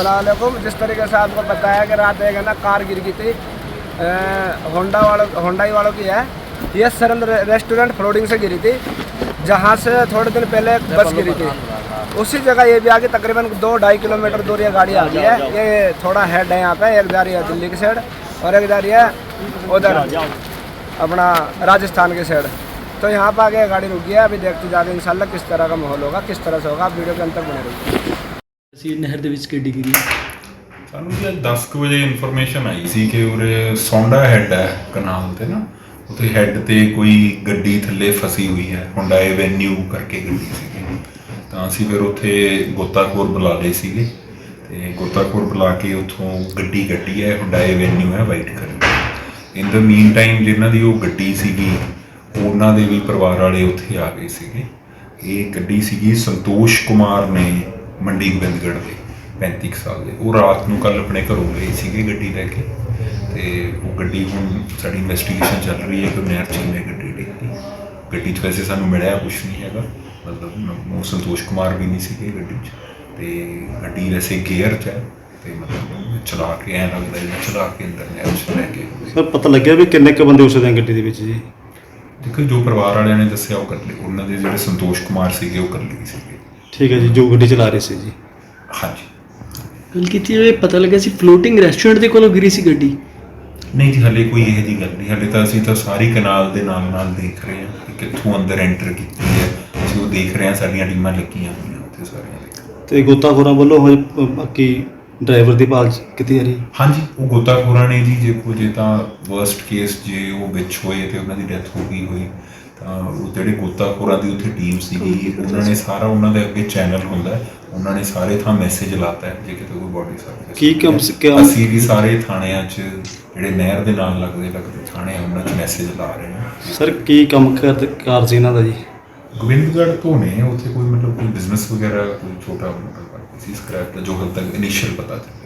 सलामकुम जिस तरीके से आपको बताया कि रात एक है ना, कार गिर गई थी। होंडा वालों होंडाई वालों की है। ये सरल रेस्टोरेंट फ्लोडिंग से गिरी थी, जहाँ से थोड़े दिन पहले एक बस गिरी थी। उसी जगह ये भी आगे तकरीबन दो, ढाई किलोमीटर दूर ये गाड़ी आ गई है। ये थोड़ा हेड है यहाँ पे एक जा रही है दिल्ली की साइड और एक जा रही है उधर, अपना राजस्थान की साइड तो यहाँ पर आगे गाड़ी रुक है, अभी देखते जा रहे हैं, इंशाल्लाह किस तरह का माहौल होगा, किस तरह से होगा, आप वीडियो के अंतर बने रहिए। ਅਸੀਂ ਨਹਿਰ ਦੇ ਵਿੱਚ ਕਿੱਡੀ ਗਈ ਸਾਨੂੰ ਜੀ 10 ਕੁ ਵਜੇ ਇਨਫੋਰਮੇਸ਼ਨ ਆਈ ਸੀ ਕਿ ਉਰੇ ਸੌਂਡਾ ਹੈੱਡ ਹੈ ਕਨਾਲ ਤੇ ਨਾ। ਉੱਥੇ ਹੈੱਡ ਤੇ ਕੋਈ ਗੱਡੀ ਥੱਲੇ ਫਸੀ ਹੋਈ ਹੈ ਹੋਂਡਾ ਐਵੇਨਿਊ ਕਰਕੇ ਗੱਡੀ ਸੀਗੀ। ਤਾਂ ਅਸੀਂ ਫਿਰ ਉੱਥੇ ਗੋਤਾਖੋਰ ਬੁਲਾ ਲਏ ਸੀਗੇ। ਤੇ ਗੋਤਾਖੋਰ ਬੁਲਾ ਕੇ ਉੱਥੋਂ ਗੱਡੀ ਕੱਢੀ ਹੈ ਹੋਂਡਾ ਐਵੇਨਿਊ ਹੈ white colour in the meantime ਜਿਨ੍ਹਾਂ ਦੀ ਉਹ ਗੱਡੀ ਸੀਗੀ, ਉਹਨਾਂ ਦੇ ਵੀ ਪਰਿਵਾਰ ਵਾਲੇ ਉੱਥੇ ਆ ਗਏ ਸੀਗੇ। ਇਹ ਗੱਡੀ ਸੀਗੀ ਸੰਤੋਸ਼ ਕੁਮਾਰ ਨੇ ਮੰਡੀ ਗੋਬਿੰਦਗੜ੍ਹ ਦੇ 35 ਕੁ ਸਾਲ ਦੇ। ਉਹ ਰਾਤ ਨੂੰ ਕੱਲ ਆਪਣੇ ਘਰੋਂ ਗਏ ਸੀਗੇ ਗੱਡੀ ਲੈ ਕੇ ਤੇ ਉਹ ਗੱਡੀ ਹੁਣ ਸਾਡੀ ਇਨਵੈਸਟੀਗੇਸ਼ਨ ਚੱਲ ਰਹੀ ਹੈ ਕਿ ਨਹਿਰ ਚ ਕਿਵੇਂ ਗੱਡੀ ਡਿੱਗੀ ਗੱਡੀ 'ਚ ਵੈਸੇ ਸਾਨੂੰ ਮਿਲਿਆ ਕੁਝ ਨਹੀਂ ਹੈਗਾ ਮਤਲਬ ਉਹ ਸੰਤੋਸ਼ ਕੁਮਾਰ ਵੀ ਨਹੀਂ ਸੀਗੇ ਗੱਡੀ 'ਚ। ਤੇ ਗੱਡੀ ਵੈਸੇ ਗੇਅਰ 'ਚ ਹੈ ਤੇ ਮਤਲਬ ਚਲਾ ਕੇ ਐਂ ਲੱਗਦਾ ਜਿਵੇਂ ਚਲਾ ਕੇ ਅੰਦਰ ਨਹਿਰ 'ਚ ਲੈ ਕੇ ਸਰ ਪਤਾ ਲੱਗਿਆ ਵੀ ਕਿੰਨੇ ਕ ਬੰਦੇ ਉਸੇ ਦਿਨ ਗੱਡੀ ਦੇ ਵਿੱਚ ਜੀ? ਦੇਖੋ ਜੋ ਪਰਿਵਾਰ ਵਾਲਿਆਂ ਨੇ ਦੱਸਿਆ ਉਹ ਕਰ ਲਏ। ਉਹਨਾਂ ਦੇ ਜਿਹੜੇ ਸੰਤੋਸ਼ ਕੁਮਾਰ ਸੀਗੇ ਉਹ ਕਰ ਲਏ ਸੀਗੇ। ਠੀਕ ਹੈ ਜੀ ਜੋ ਗੱਡੀ ਚਲਾ ਰਹੇ ਸੀ ਜੀ। ਹਾਂਜੀ। ਗੱਲ ਕੀਤੀ ਜਾਵੇ ਪਤਾ ਲੱਗਾ ਸੀ ਫਲੋਟਿੰਗ ਰੈਸਟੋਰੈਂਟ ਦੇ ਕੋਲੋਂ ਗਿਰੀ ਸੀ ਗੱਡੀ। ਨਹੀਂ ਜੀ ਹਲੇ ਕੋਈ ਇਹੋ ਜਿਹੀ ਗੱਲ ਨਹੀਂ। ਹਲੇ ਤਾਂ ਅਸੀਂ ਤਾਂ ਸਾਰੀ ਕਨਾਲ ਦੇ ਨਾਲ ਨਾਲ ਦੇਖ ਰਹੇ ਹਾਂ ਕਿ ਕਿੱਥੋਂ ਅੰਦਰ ਐਂਟਰ ਕੀਤੀ ਹੈ। ਅਸੀਂ ਉਹ ਦੇਖ ਰਹੇ ਹਾਂ ਸਾਡੀਆਂ ਟੀਮਾਂ ਲੱਗੀਆਂ ਹੋਈਆਂ ਉੱਥੇ ਸਾਰੀਆਂ ਤੇ ਗੋਤਾਖੋਰਾਂ ਵੱਲੋਂ ਪ- ਬਾਕੀ ਡਰਾਈਵਰ ਦੀ ਭਾਲ ਕੀਤੀ ਜਾ ਰਹੀ ਹੈ? ਹਾਂਜੀ ਉਹ ਗੋਤਾਖੋਰਾਂ ਨੇ ਜੀ ਜੇ ਕੋਈ ਜੇ ਤਾਂ ਵਰਸਟ ਕੇਸ ਜੇ ਉਹ ਵਿੱਚ ਹੋਏ ਤੇ ਉਹਨਾਂ ਦੀ ਡੈਥ ਹੋ ਗਈ ਹੋਈ ਤਾਂ ਉਹ ਜਿਹੜੇ ਗੋਤਾਖੋਰਾਂ ਦੀ ਉੱਥੇ ਟੀਮ ਸੀਗੀ ਉਹਨਾਂ ਨੇ ਸਾਰਾ ਉਹਨਾਂ ਦੇ ਅੱਗੇ ਚੈਨਲ ਹੁੰਦਾ ਹੈ, ਉਹਨਾਂ ਨੇ ਸਾਰੇ ਥਾਂ ਮੈਸੇਜ ਲਾਤਾ ਹੈ ਜੇ ਕਿਤੇ ਕੋਈ ਬੋਡੀ ਸਰਵਿਸ ਕੀ ਕੰਮ ਸੀ- ਕੰਮ- ਅਸੀਂ ਵੀ ਸਾਰੇ ਥਾਣਿਆਂ 'ਚ ਜਿਹੜੇ ਨਹਿਰ ਦੇ ਨਾਲ ਲੱਗਦੇ ਲੱਗਦੇ ਥਾਣੇ ਆ ਉਹਨਾਂ 'ਚ ਮੈਸੇਜ ਲਾ ਰਹੇ ਹਾਂ। ਸਰ ਕੀ ਕੰਮ ਕਰ ਕਾਰ ਸੀ ਇਹਨਾਂ ਦਾ ਜੀ? ਗੋਬਿੰਦਗੜ੍ਹ ਤੋਂ ਨੇ ਉੱਥੇ ਕੋਈ ਮਤਲਬ ਕੋਈ ਬਿਜ਼ਨਸ ਵਗੈਰਾ ਕੋਈ ਛੋਟਾ ਮੋਟਾ ਸੀ ਸਕ੍ਰੈਪ ਦਾ ਜੋ ਹਾਲ ਤੱਕ ਇਨੀਸ਼ੀਅਲ ਪਤਾ ਚੱਲਿਆ